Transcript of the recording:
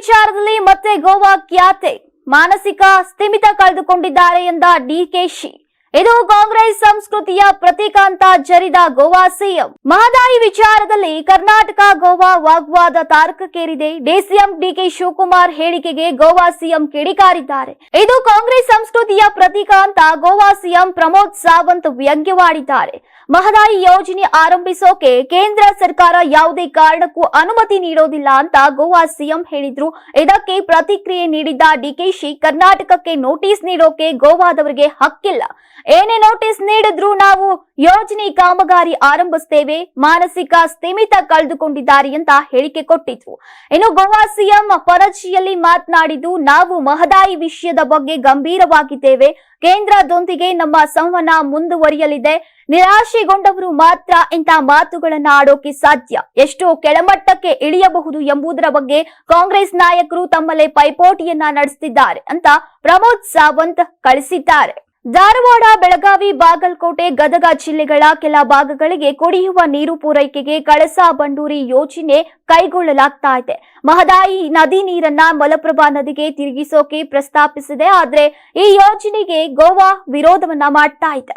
ವಿಚಾರದಲ್ಲಿ ಮತ್ತೆ ಗೋವಾ ಖ್ಯಾತೆ ಮಾನಸಿಕ ಸ್ಥಿಮಿತ ಕಳೆದುಕೊಂಡಿದ್ದಾರೆ ಎಂದ ಡಿಕೆಶಿ ಇದು ಕಾಂಗ್ರೆಸ್ ಸಂಸ್ಕೃತಿಯ ಪ್ರತೀಕ ಅಂತ ಜರಿದ ಗೋವಾ ಸಿಎಂ. ಮಹದಾಯಿ ವಿಚಾರದಲ್ಲಿ ಕರ್ನಾಟಕ ಗೋವಾ ವಾಗ್ವಾದ ತಾರಕಕ್ಕೇರಿದೆ ಡಿಸಿಎಂ ಡಿಕೆ ಶಿವಕುಮಾರ್ ಹೇಳಿಕೆಗೆ ಗೋವಾ ಸಿಎಂ ಕಿಡಿಕಾರಿದ್ದಾರೆ. ಇದು ಕಾಂಗ್ರೆಸ್ ಸಂಸ್ಕೃತಿಯ ಪ್ರತೀಕ ಅಂತ ಗೋವಾ ಸಿಎಂ ಪ್ರಮೋದ್ ಸಾವಂತ್ ವ್ಯಂಗ್ಯವಾಡಿದ್ದಾರೆ. ಮಹದಾಯಿ ಯೋಜನೆ ಆರಂಭಿಸೋಕೆ ಕೇಂದ್ರ ಸರ್ಕಾರ ಯಾವುದೇ ಕಾರಣಕ್ಕೂ ಅನುಮತಿ ನೀಡೋದಿಲ್ಲ ಅಂತ ಗೋವಾ ಸಿಎಂ ಹೇಳಿದ್ರು. ಇದಕ್ಕೆ ಪ್ರತಿಕ್ರಿಯೆ ನೀಡಿದ್ದ ಡಿಕೆಶಿ ಕರ್ನಾಟಕಕ್ಕೆ ನೋಟಿಸ್ ನೀಡೋಕೆ ಗೋವಾದವರಿಗೆ ಹಕ್ಕಿಲ್ಲ. ಏನೇ ನೋಟಿಸ್ ನೀಡಿದ್ರು ನಾವು ಯೋಜನೆ ಕಾಮಗಾರಿ ಆರಂಭಿಸ್ತೇವೆ, ಮಾನಸಿಕ ಸ್ಥಿಮಿತ ಕಳೆದುಕೊಂಡಿದ್ದಾರೆ ಅಂತ ಹೇಳಿಕೆ ಕೊಟ್ಟಿದ್ರು. ಇನ್ನು ಗೋವಾ ಸಿಎಂ ಪರಚಿಯಲ್ಲಿ ಮಾತನಾಡಿದ್ದು, ನಾವು ಮಹದಾಯಿ ವಿಷಯದ ಬಗ್ಗೆ ಗಂಭೀರವಾಗಿದ್ದೇವೆ. ಕೇಂದ್ರದೊಂದಿಗೆ ನಮ್ಮ ಸಂವಹನ ಮುಂದುವರಿಯಲಿದೆ. ನಿರಾಶೆಗೊಂಡವರು ಮಾತ್ರ ಇಂಥ ಮಾತುಗಳನ್ನ ಆಡೋಕೆ ಸಾಧ್ಯ. ಎಷ್ಟು ಕೆಳಮಟ್ಟಕ್ಕೆ ಇಳಿಯಬಹುದು ಎಂಬುದರ ಬಗ್ಗೆ ಕಾಂಗ್ರೆಸ್ ನಾಯಕರು ತಮ್ಮಲ್ಲೇ ಪೈಪೋಟಿಯನ್ನ ನಡೆಸುತ್ತಿದ್ದಾರೆ ಅಂತ ಪ್ರಮೋದ್ ಸಾವಂತ್ ಕಳಿಸಿದ್ದಾರೆ. ಧಾರವಾಡ, ಬೆಳಗಾವಿ, ಬಾಗಲಕೋಟೆ, ಗದಗ ಜಿಲ್ಲೆಗಳ ಕೆಲ ಭಾಗಗಳಿಗೆ ಕುಡಿಯುವ ನೀರು ಪೂರೈಕೆಗೆ ಕಳಸಾ ಬಂಡೂರಿ ಯೋಜನೆ ಕೈಗೊಳ್ಳಲಾಗ್ತಾ ಇದೆ. ಮಹದಾಯಿ ನದಿ ನೀರನ್ನ ಮಲಪ್ರಭಾ ನದಿಗೆ ತಿರುಗಿಸೋಕೆ ಪ್ರಸ್ತಾಪಿಸಿದೆ, ಆದರೆ ಈ ಯೋಜನೆಗೆ ಗೋವಾ ವಿರೋಧವನ್ನ ಮಾಡ್ತಾ ಇದೆ